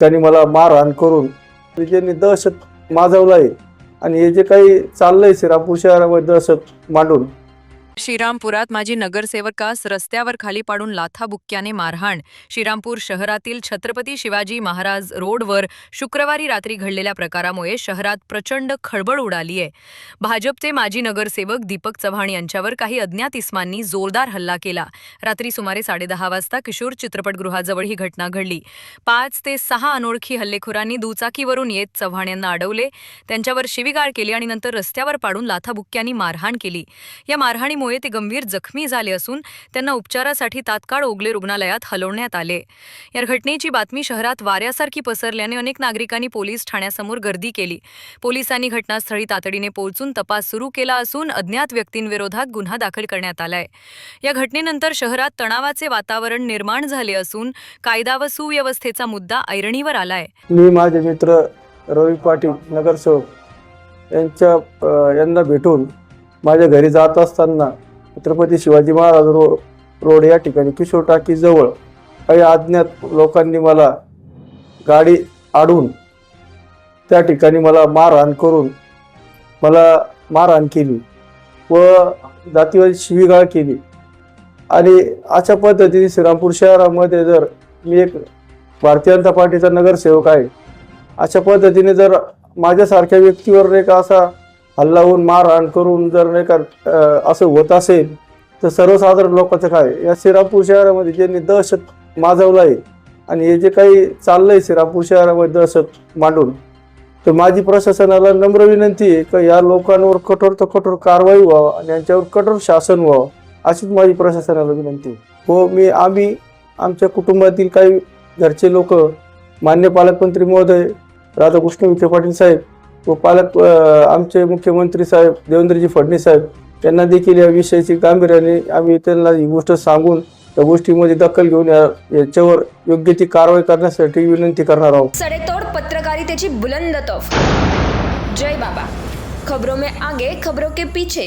त्यांनी मला मारहाण करून ज्यांनी दहशत माजवलं आहे. आणि हे जे काही चाललंय श्रीरामपूर शहरामध्ये दहशत मांडून श्रीरामपुरात माजी नगरसेवकास रस्त्यावर खाली पाडून लाथाबुक्क्याने मारहाण. श्रीरामपूर शहरातील छत्रपती शिवाजी महाराज रोडवर शुक्रवारी रात्री घडलेल्या प्रकारामुळे शहरात प्रचंड खळबळ उडाली आहे भाजपचे माजी नगरसेवक दीपक चव्हाण यांच्यावर काही अज्ञात इस्मांनी जोरदार हल्ला केला. रात्री सुमारे साडेदहा वाजता किशोर चित्रपटगृहाजवळ ही घटना घडली. पाच ते सहा अनोळखी हल्लेखोरांनी दुचाकीवरून येत चव्हाण यांना अडवले. त्यांच्यावर शिवीगाळ केली आणि नंतर रस्त्यावर पाडून लाथाबुक्क्यांनी मारहाण केली. या मारहाणीमुळे ते गंभीर जखमी झाले असून त्यांना उपचारासाठी तात्काळ ओगले रुग्णालयात हलवण्यात आले. या घटनेची बातमी शहरात वाऱ्यासारखी पसरल्याने अनेक नागरिकांनी पोलीस ठाण्यासमोर गर्दी केली. पोलिसांनी घटनास्थळी तातडीने पोहोचून तपास सुरू केला असून अज्ञात व्यक्तींविरोधात गुन्हा दाखल करण्यात आलाय. या घटनेनंतर शहरात तणावाचे वातावरण निर्माण झाले असून कायदा व सुव्यवस्थेचा मुद्दा ऐरणीवर आलाय. मी माझे मित्र रवी पाटील नगरसेवक यांच्या यांना भेटून माझ्या घरी जात असताना छत्रपती शिवाजी महाराज रो रोड या ठिकाणी किशोर टाकीजवळ काही अज्ञात लोकांनी मला गाडी आडून त्या ठिकाणी मला मारहाण करून मला मारहाण केली व जातीवादी शिवीगाळ केली. आणि अशा पद्धतीने श्रीरामपूर शहरामध्ये जर मी एक भारतीय जनता पार्टीचा नगरसेवक आहे अशा पद्धतीने जर माझ्यासारख्या व्यक्तीवर एक असा हल्लावून मारहाण करून जर नाही का असं होत असेल तर सर्वसाधारण लोकांचं काय? या श्रीरामपूर शहरामध्ये ज्यांनी दहशत माजवलं आहे आणि हे जे काही चाललंय श्रीरामपूर शहरामध्ये दहशत मांडून तर माझी प्रशासनाला नम्र विनंती आहे का या लोकांवर कठोर तर कठोर कारवाई व्हावं आणि यांच्यावर कठोर शासन व्हावं अशीच माझी प्रशासनाला विनंती आहे. हो मी आम्ही आमच्या कुटुंबातील काही घरचे लोक मान्य पालकमंत्री महोदय राधाकृष्ण विखे पाटील साहेब व पालक आमचे मुख्यमंत्री साहेब देवेंद्रजी फडणवीस साहेब यांना देखील या विषयाची गांभीर्याने आम्ही त्यांना ही गोष्ट सांगून त्या गोष्टीमध्ये दखल घेऊन या याच्यावर योग्य ती कारवाई करण्यासाठी विनंती करणार आहोत. सडेतोड पत्रकारितेची बुलंद तोफ. जय बाबा. खबरों में आगे खबरों के पीछे.